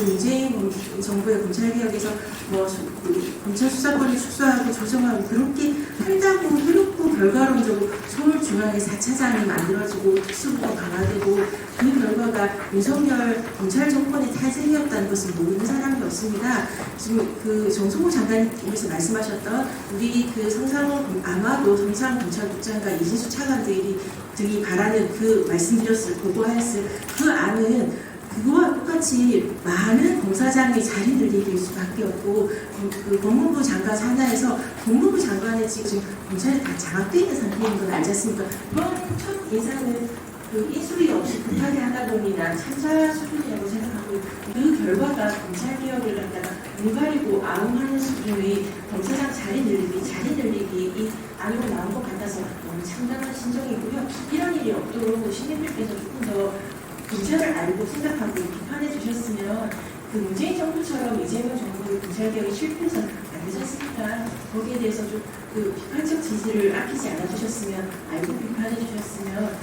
문재인 정부의 검찰개혁에서 뭐 검찰 수사권을 축소하고 조정하고 그렇게 한다고 해놓고 결과론적으로 서울중앙에 4차장이 만들어지고 특수부가 강화되고 그 결과가 윤석열 검찰 정권의 탄생이었다는 것을 모르는 사람이 없습니다. 지금 그 정성호 장관님께서 말씀하셨던 우리 그 성상호 아마도 성상 검찰국장과 이진수 차관들이 들이 바라는 그 말씀드렸을 보고하였을 그 안은 그거와 똑 같이 많은 검사장의 자리 늘리기일 수밖에 없고 그, 그 법무부 장관 산하에서 법무부 장관의 지금 검찰이 다 장악돼 있는 상태인 건 알지 않습니까? 그런 첫 인사는 그 인수위 없이 급하게 하다 보니나 참사 수준이라고 생각하고 그 결과가 검찰 개혁을 갖다가 눈 가리고 아웅하는 수준의 검사장 자리 늘리기, 자리 늘리기 이 안으로 나온 것 같아서 너무 참담한 심정이고요. 이런 일이 없도록 시민들께서 조금 더 검찰을 알고 생각하고 비판해 주셨으면 그 문재인 정부처럼 이재명 정부의 검찰 개혁이 실패해서 안 되지 않습니까? 거기에 대해서 좀 그 비판적 지지를 아끼지 않아 주셨으면 알고 비판해 주셨으면